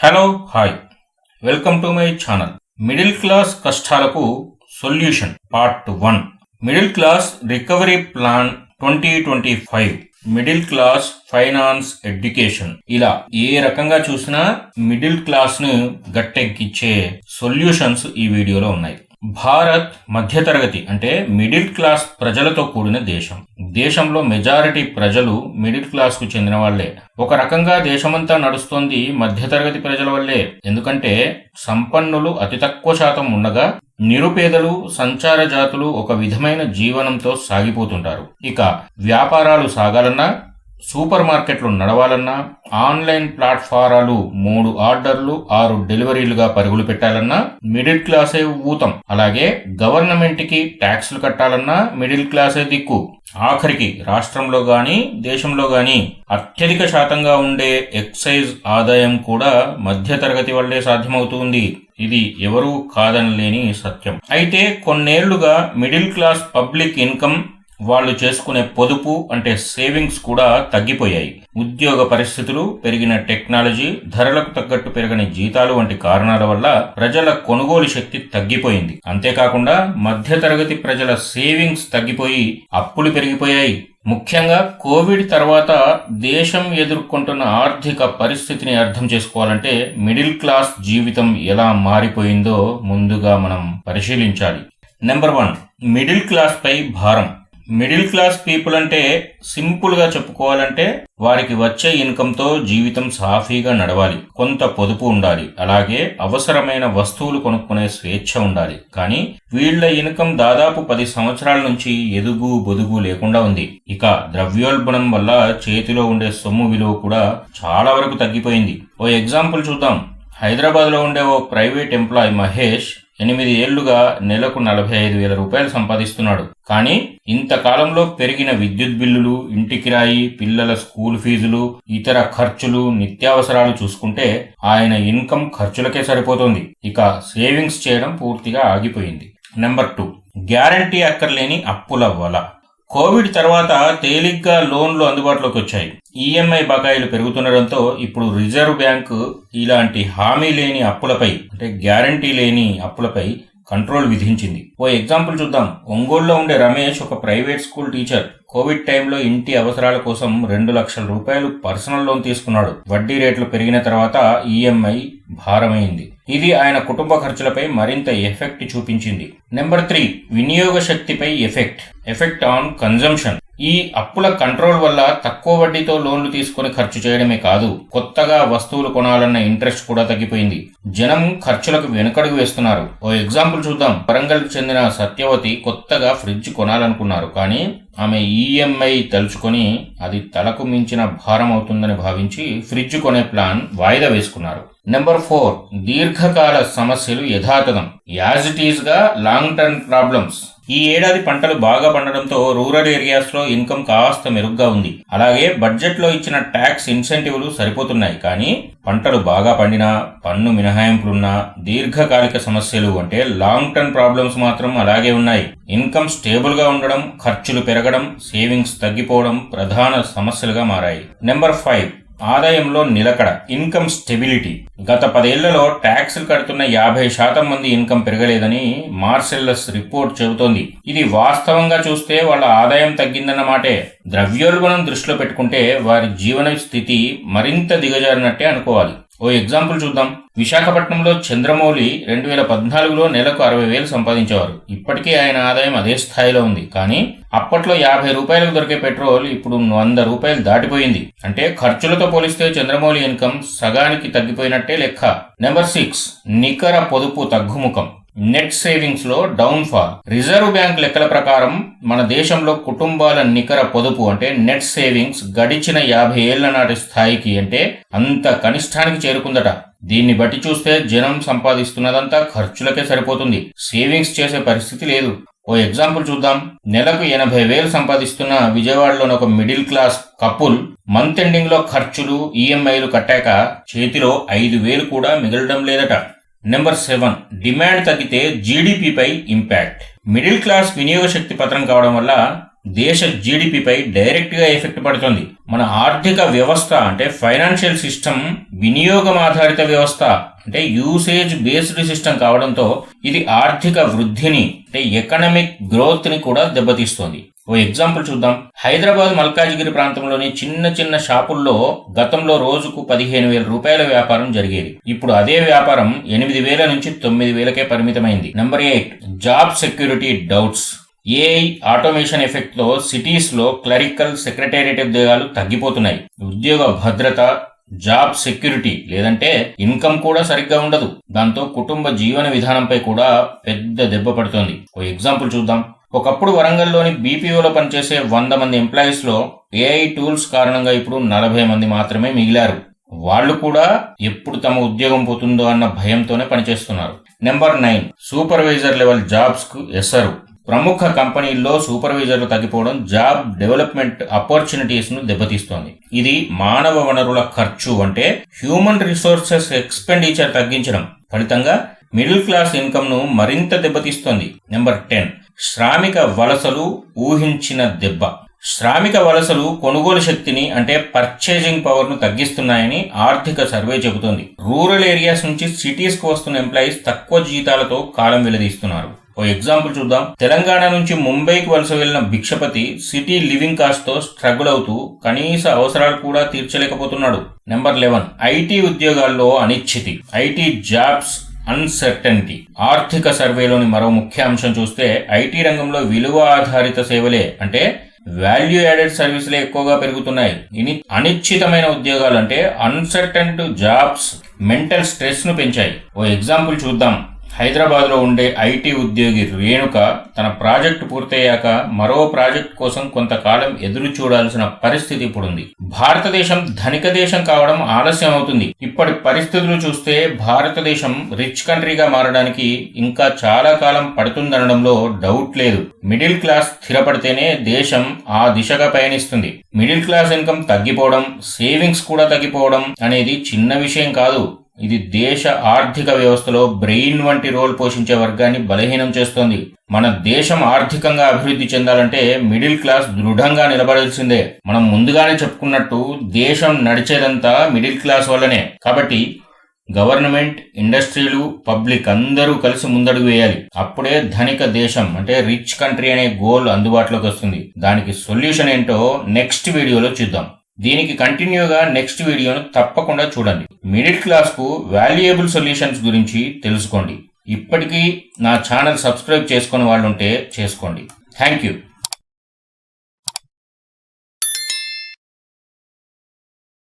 Hello hi welcome to my channel middle class కష్టాలకు solution part one middle class recovery plan twenty twenty five middle class finance education ఇలా ఏ రకంగా చూసినా middle క్లాస్ను గట్టెక్కిచ్చే solutions ఈ వీడియోలో ఉన్నాయి. భారత్ మధ్యతరగతి అంటే మిడిల్ క్లాస్ ప్రజలతో కూడిన దేశం. దేశంలో మెజారిటీ ప్రజలు మిడిల్ క్లాస్కు చెందిన వాళ్ళే. ఒక రకంగా దేశమంతా నడుస్తోంది మధ్యతరగతి ప్రజల వల్లే. ఎందుకంటే సంపన్నులు అతి తక్కువ శాతం ఉండగా నిరుపేదలు సంచార జాతులు ఒక విధమైన జీవనంతో సాగిపోతుంటారు. ఇక వ్యాపారాలు సాగాలన్నా సూపర్ మార్కెట్లు నడవాలన్నా ఆన్లైన్ ప్లాట్ఫారాలు మూడు ఆర్డర్లు ఆరు డెలివరీలుగా పరుగులు పెట్టాలన్నా మిడిల్ క్లాసే ఊతం. అలాగే గవర్నమెంట్కి ట్యాక్స్లు కట్టాలన్నా మిడిల్ క్లాసే దిక్కు. ఆఖరికి రాష్ట్రంలో గాని దేశంలో గాని అత్యధిక శాతంగా ఉండే ఎక్సైజ్ ఆదాయం కూడా మధ్య తరగతి వల్లే సాధ్యమవుతుంది. ఇది ఎవరూ కాదనలేని సత్యం. అయితే కొన్నేళ్ళుగా మిడిల్ క్లాస్ పబ్లిక్ ఇన్కమ్ వాళ్ళు చేసుకునే పొదుపు అంటే సేవింగ్స్ కూడా తగ్గిపోయాయి. ఉద్యోగ పరిస్థితులు పెరిగిన టెక్నాలజీ ధరలకు తగ్గట్టు పెరగని జీతాలు వంటి కారణాల వల్ల ప్రజల కొనుగోలు శక్తి తగ్గిపోయింది. అంతేకాకుండా మధ్యతరగతి ప్రజల సేవింగ్స్ తగ్గిపోయి అప్పులు పెరిగిపోయాయి. ముఖ్యంగా కోవిడ్ తర్వాత దేశం ఎదుర్కొంటున్న ఆర్థిక పరిస్థితిని అర్థం చేసుకోవాలంటే మిడిల్ క్లాస్ జీవితం ఎలా మారిపోయిందో ముందుగా మనం పరిశీలించాలి. నెంబర్ వన్ మిడిల్ క్లాస్ పై భారం. మిడిల్ క్లాస్ పీపుల్ అంటే సింపుల్గా చెప్పుకోవాలంటే వారికి వచ్చే ఇన్కంతో జీవితం సాఫీగా నడవాలి. కొంత పొదుపు ఉండాలి. అలాగే అవసరమైన వస్తువులు కొనుక్కునే స్వేచ్ఛ ఉండాలి. కానీ వీళ్ళ ఇన్కమ్ దాదాపు పది సంవత్సరాల నుంచి ఎదుగు బొదుగు లేకుండా ఉంది. ఇక ద్రవ్యోల్బణం వల్ల చేతిలో ఉండే సొమ్ము విలువ కూడా చాలా వరకు తగ్గిపోయింది. ఓ ఎగ్జాంపుల్ చూద్దాం. హైదరాబాద్లో ఉండే ఓ ప్రైవేట్ ఎంప్లాయ్ మహేష్ ఎనిమిది ఏళ్ళుగా నెలకు నలభై ఐదు వేల రూపాయలు సంపాదిస్తున్నాడు. కానీ ఇంతకాలంలో పెరిగిన విద్యుత్ బిల్లులు ఇంటి కిరాయి పిల్లల స్కూల్ ఫీజులు ఇతర ఖర్చులు నిత్యావసరాలు చూసుకుంటే ఆయన ఇన్కమ్ ఖర్చులకే సరిపోతుంది. ఇక సేవింగ్స్ చేయడం పూర్తిగా ఆగిపోయింది. Number two. గ్యారంటీ అక్కర్లేని అప్పుల వల. కోవిడ్ తర్వాత తేలిగ్గా లోన్లు అందుబాటులోకి వచ్చాయి. ఈఎంఐ బకాయిలు పెరుగుతుండడంతో ఇప్పుడు రిజర్వ్ బ్యాంకు ఇలాంటి హామీ లేని అప్పులపై అంటే గ్యారంటీ లేని అప్పులపై కంట్రోల్ విధించింది. ఓ ఎగ్జాంపుల్ చూద్దాం. ఒంగోలులో ఉండే రమేష్ ఒక ప్రైవేట్ స్కూల్ టీచర్. కోవిడ్ టైంలో ఇంటి అవసరాల కోసం రెండు లక్షల రూపాయలు పర్సనల్ లోన్ తీసుకున్నాడు. వడ్డీ రేట్లు పెరిగిన తర్వాత ఈఎంఐ భారమైంది. ఇది ఆయన కుటుంబ ఖర్చులపై మరింత ఎఫెక్ట్ చూపించింది. నెంబర్ త్రీ వినియోగ శక్తిపై ఎఫెక్ట్. ఎఫెక్ట్ ఆన్ కన్జంప్షన్ ఈ అప్పుల కంట్రోల్ వల్ల తక్కువ వడ్డీతో లోన్లు తీసుకుని ఖర్చు చేయడమే కాదు కొత్తగా వస్తువులు కొనాలన్న ఇంట్రెస్ట్ కూడా తగ్గిపోయింది. జనం ఖర్చులకు వెనుకడుగు వేస్తున్నారు. ఓ ఎగ్జాంపుల్ చూద్దాం. వరంగల్కి చెందిన సత్యవతి కొత్తగా ఫ్రిడ్జ్ కొనాలనుకున్నారు. కానీ ఆమె ఈఎంఐ తలుచుకొని అది తలకు మించిన భారం అవుతుందని భావించి ఫ్రిడ్జ్ కొనే ప్లాన్ వాయిదా వేసుకున్నారు. నెంబర్ ఫోర్ దీర్ఘకాల సమస్యలు యథాతథం. యాజ్ ఇట్ ఈస్గా లాంగ్ టర్మ్ ప్రాబ్లమ్స్ ఈ ఏడాది పంటలు బాగా పండడంతో రూరల్ ఏరియాస్లో ఇన్కమ్ కాస్త మెరుగ్గా ఉంది. అలాగే బడ్జెట్లో ఇచ్చిన ట్యాక్స్ ఇన్సెంటివ్లు సరిపోతున్నాయి. కానీ పంటలు బాగా పండినా పన్ను మినహాయింపులున్నా దీర్ఘకాలిక సమస్యలు అంటే లాంగ్ టర్మ్ ప్రాబ్లమ్స్ మాత్రం అలాగే ఉన్నాయి. ఇన్కమ్ స్టేబుల్గా ఉండడం ఖర్చులు పెరగడం సేవింగ్స్ తగ్గిపోవడం ప్రధాన సమస్యలుగా మారాయి. నెంబర్ ఫైవ్ ఆదాయంలో నిలకడ ఇన్కమ్ స్టెబిలిటీ గత పదేళ్ళలో ట్యాక్సులు కడుతున్న యాభై శాతం మంది ఇన్కమ్ పెరగలేదని మార్సెల్లస్ రిపోర్ట్ చెబుతోంది. ఇది వాస్తవంగా చూస్తే వాళ్ళ ఆదాయం తగ్గిందన్నమాటే ద్రవ్యోల్బణం దృష్టిలో పెట్టుకుంటే వారి జీవన స్థితి మరింత దిగజారినట్టే అనుకోవాలి. ఓ ఎగ్జాంపుల్ చూద్దాం. విశాఖపట్నంలో చంద్రమౌళి రెండు వేల పద్నాలుగులో నెలకు అరవై వేలు సంపాదించేవారు. ఇప్పటికీ ఆయన ఆదాయం అదే స్థాయిలో ఉంది. కానీ అప్పట్లో యాభై రూపాయలకు దొరికే పెట్రోల్ ఇప్పుడు వంద రూపాయలు దాటిపోయింది. అంటే ఖర్చులతో పోలిస్తే చంద్రమౌళి ఇన్కమ్ సగానికి తగ్గిపోయినట్టే లెక్క. నెంబర్ సిక్స్ నికర పొదుపు తగ్గుముఖం. నెట్ సేవింగ్స్లో డౌన్ ఫాల్ రిజర్వ్ బ్యాంక్ లెక్కల ప్రకారం మన దేశంలో కుటుంబాల నికర పొదుపు అంటే నెట్ సేవింగ్స్ గడిచిన యాభై ఏళ్ళ నాటి స్థాయికి అంటే అంత కనిష్టానికి చేరుకుందట. దీన్ని బట్టి చూస్తే జనం సంపాదిస్తున్నదంతా ఖర్చులకే సరిపోతుంది. సేవింగ్స్ చేసే పరిస్థితి లేదు. ఓ ఎగ్జాంపుల్ చూద్దాం. నెలకు ఎనభై వేలు సంపాదిస్తున్న విజయవాడలోని ఒక మిడిల్ క్లాస్ కపుల్ మంత్ ఎండింగ్లో ఖర్చులు ఈఎంఐలు కట్టాక చేతిలో ఐదు వేలు కూడా మిగలడం లేదట. నెంబర్ సెవెన్ డిమాండ్ తగ్గితే జీడిపిపై ఇంపాక్ట్ మిడిల్ క్లాస్ వినియోగ శక్తి పత్రం కావడం వల్ల దేశ జీడిపిపై డైరెక్ట్గా ఎఫెక్ట్ పడుతుంది. మన ఆర్థిక వ్యవస్థ అంటే ఫైనాన్షియల్ సిస్టమ్ వినియోగం ఆధారిత వ్యవస్థ అంటే యూసేజ్ బేస్డ్ సిస్టమ్ కావడంతో ఇది ఆర్థిక వృద్ధిని అంటే ఎకనామిక్ గ్రోత్ని కూడా దెబ్బతీస్తుంది. ఓ ఎగ్జాంపుల్ చూద్దాం. హైదరాబాద్ మల్కాజిగిరి ప్రాంతంలోని చిన్న చిన్న షాపుల్లో గతంలో రోజుకు పదిహేను వేల రూపాయల వ్యాపారం జరిగేది. ఇప్పుడు అదే వ్యాపారం ఎనిమిది వేల నుంచి తొమ్మిది వేలకే పరిమితమైంది. Number eight job security doubts AI automation ఎఫెక్ట్లో సిటీస్లో క్లరికల్ సెక్రటేరియట్ ఉద్యోగాలు తగ్గిపోతున్నాయి. ఉద్యోగ భద్రత జాబ్ సెక్యూరిటీ లేదంటే ఇన్కమ్ కూడా సరిగ్గా ఉండదు. దాంతో కుటుంబ జీవన విధానంపై కూడా పెద్ద దెబ్బ పడుతోంది. ఓ ఎగ్జాంపుల్ చూద్దాం. ఒకప్పుడు వరంగల్లోని బీపీఓలో పనిచేసే వంద మంది ఎంప్లాయీస్లో ఏఐ టూల్స్ కారణంగా ఇప్పుడు నలభై మంది మాత్రమే మిగిలారు. వాళ్ళు కూడా ఎప్పుడు తమ ఉద్యోగం పోతుందో అన్న భయంతోనే పనిచేస్తున్నారు. నెంబర్ నైన్ సూపర్వైజర్ లెవెల్ జాబ్స్కు ఎసరు. ప్రముఖ కంపెనీల్లో సూపర్వైజర్లు తగ్గిపోవడం జాబ్ డెవలప్మెంట్ ఆపర్చునిటీస్ను దెబ్బతీస్తోంది. ఇది మానవ వనరుల ఖర్చు అంటే హ్యూమన్ రిసోర్సెస్ ఎక్స్పెండిచర్ తగ్గించడం. ఫలితంగా మిడిల్ క్లాస్ ఇన్కమ్ను మరింత దెబ్బతీస్తోంది. నెంబర్ టెన్ శ్రామిక వలసలు ఊహించిన దెబ్బ. శ్రామిక వలసలు కొనుగోలు శక్తిని అంటే పర్చేజింగ్ పవర్ను తగ్గిస్తున్నాయని ఆర్థిక సర్వే చెబుతోంది. రూరల్ ఏరియాస్ నుంచి సిటీస్కు వస్తున్న ఎంప్లాయీస్ తక్కువ జీతాలతో కాలం వెలదీస్తున్నారు. ఓ ఎగ్జాంపుల్ చూద్దాం. తెలంగాణ నుంచి ముంబైకి వలస వెళ్ళిన భిక్షపతి సిటీ లివింగ్ కాస్ట్తో స్ట్రగుల్ అవుతూ కనీస అవసరాలు కూడా తీర్చలేకపోతున్నాడు. నెంబర్ లెవెన్ ఐటీ ఉద్యోగాల్లో అనిశ్చితి. ఐటీ జాబ్స్ అన్సర్టనిటీ ఆర్థిక సర్వేలోని మరో ముఖ్య అంశం చూస్తే ఐటీ రంగంలో విలువ ఆధారిత సేవలే అంటే వాల్యూ యాడెడ్ సర్వీసులే ఎక్కువగా పెరుగుతున్నాయి. ఇని అనిశ్చితమైన ఉద్యోగాలు అంటే అన్సర్టెంట్ జాబ్స్ మెంటల్ స్ట్రెస్ను పెంచాయి. ఓ ఎగ్జాంపుల్ చూద్దాం. హైదరాబాద్లో ఉండే ఐటీ ఉద్యోగి రేణుక తన ప్రాజెక్టు పూర్తయ్యాక మరో ప్రాజెక్ట్ కోసం కొంతకాలం ఎదురు చూడాల్సిన పరిస్థితి ఇప్పుడుంది. భారతదేశం ధనిక దేశం కావడం ఆలస్యం అవుతుంది. ఇప్పటి పరిస్థితులు చూస్తే భారతదేశం రిచ్ కంట్రీగా మారడానికి ఇంకా చాలా కాలం పడుతుందనడంలో డౌట్ లేదు. మిడిల్ క్లాస్ స్థిరపడితేనే దేశం ఆ దిశగా పయనిస్తుంది. మిడిల్ క్లాస్ ఇన్కమ్ తగ్గిపోవడం సేవింగ్స్ కూడా తగ్గిపోవడం అనేది చిన్న విషయం కాదు. ఇది దేశ ఆర్థిక వ్యవస్థలో బ్రెయిన్ వంటి రోల్ పోషించే వర్గాన్ని బలహీనం చేస్తోంది. మన దేశం ఆర్థికంగా అభివృద్ధి చెందాలంటే మిడిల్ క్లాస్ దృఢంగా నిలబడాల్సిందే. మనం ముందుగానే చెప్పుకున్నట్టు దేశం నడిచేదంతా మిడిల్ క్లాస్ వల్లనే. కాబట్టి గవర్నమెంట్ ఇండస్ట్రీలు పబ్లిక్ అందరూ కలిసి ముందడుగు వేయాలి. అప్పుడే ధనిక దేశం అంటే రిచ్ కంట్రీ అనే గోల్ అందుబాటులోకి వస్తుంది. దానికి సొల్యూషన్ ఏంటో నెక్స్ట్ వీడియోలో చూద్దాం. దీనికి కంటిన్యూగా నెక్స్ట్ వీడియోను తప్పకుండా చూడండి. మిడిల్ క్లాస్కు వాల్యుయబుల్ సొల్యూషన్స్ గురించి తెలుసుకోండి. ఇప్పటికీ నా ఛానల్ సబ్స్క్రైబ్ చేసుకుని వాళ్ళు ఉంటే చేసుకోండి. Thank you